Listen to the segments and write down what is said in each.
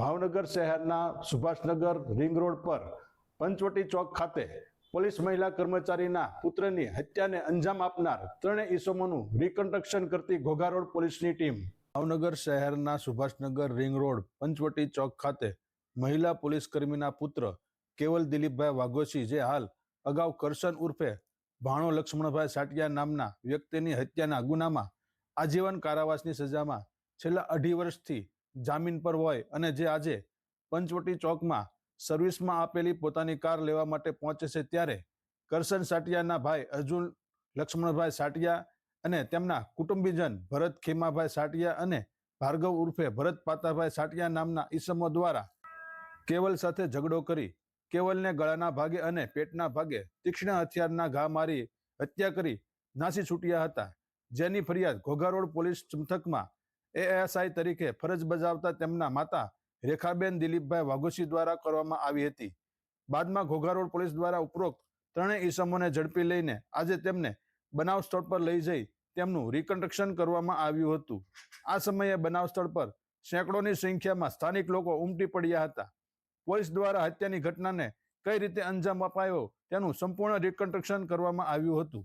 ભાવનગર શહેરના Subhashnagar ring road પર પંચવટી ચોક ખાતે પોલીસ મહિલા કર્મચારીના પુત્રની હત્યાને અંજામ આપનાર ત્રણેય ઇસમોનું રિકન્સ્ટ્રક્શન કરતી ઘોઘા રોડ પોલીસની ટીમ ભાવનગર શહેરના સુભાષનગર રિંગ રોડ પંચવટી ચોક ખાતે મહિલા પોલીસ કર્મીના પુત્ર કેવલ દિલીપભાઈ વાઘોશી, જે હાલ અગાઉ કરશન ઉર્ફે ભાણો લક્ષ્મણભાઈ સાટિયા નામના વ્યક્તિની હત્યાના ગુનામાં આજીવન કારાવાસની સજામાં છેલ્લા અઢી વર્ષથી જામીન પર હોય અને જે આજે પંચવટી ચોકમાં સર્વિસમાં આપેલી પોતાની કાર લેવા માટે પહોંચે છે ત્યારે કરશન સાટિયાના ભાઈ અર્જુન, લક્ષ્મણભાઈ સાટિયા અને તેમના કુટુંબીજન ભરત ખેમાભાઈ સાટિયા અને ભાર્ગવ ઉર્ફે ભરત પાતાભાઈ સાટિયા નામના ઈસમો દ્વારા કેવલ સાથે ઝઘડો કરી કેવલને ગળાના ભાગે અને પેટના ભાગે તીક્ષ્ણ હથિયારના ઘા મારી હત્યા કરી નાસી છૂટ્યા હતા. જેની ફરિયાદ ઘોઘા રોડ પોલીસ મથકમાં એએસઆઈ તરીકે ફરજ બજાવતા તેમના માતા રેખાબેન દિલીપભાઈ વાઘોશી દ્વારા કરવામાં આવી હતી. બાદમાં ઘોઘા રોડ પોલીસ દ્વારા ઉપરોક્ત ત્રણેય ઈસમોને ઝડપી લઈને આજે તેમને બનાવ સ્થળ પર લઈ જઈ તેમનું રિકન્સ્ટ્રક્શન કરવામાં આવ્યું હતું. આ સમયે બનાવ સ્થળ પર સેંકડોની સંખ્યામાં સ્થાનિક લોકો ઉમટી પડ્યા હતા. પોલીસ દ્વારા હત્યાની ઘટનાને કઈ રીતે અંજામ અપાયો તેનું સંપૂર્ણ રિકન્સ્ટ્રક્શન કરવામાં આવ્યું હતું.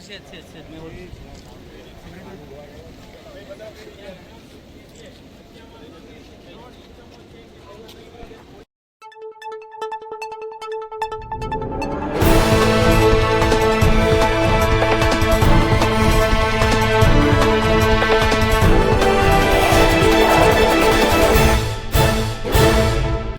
છે છે છે. મેહુલ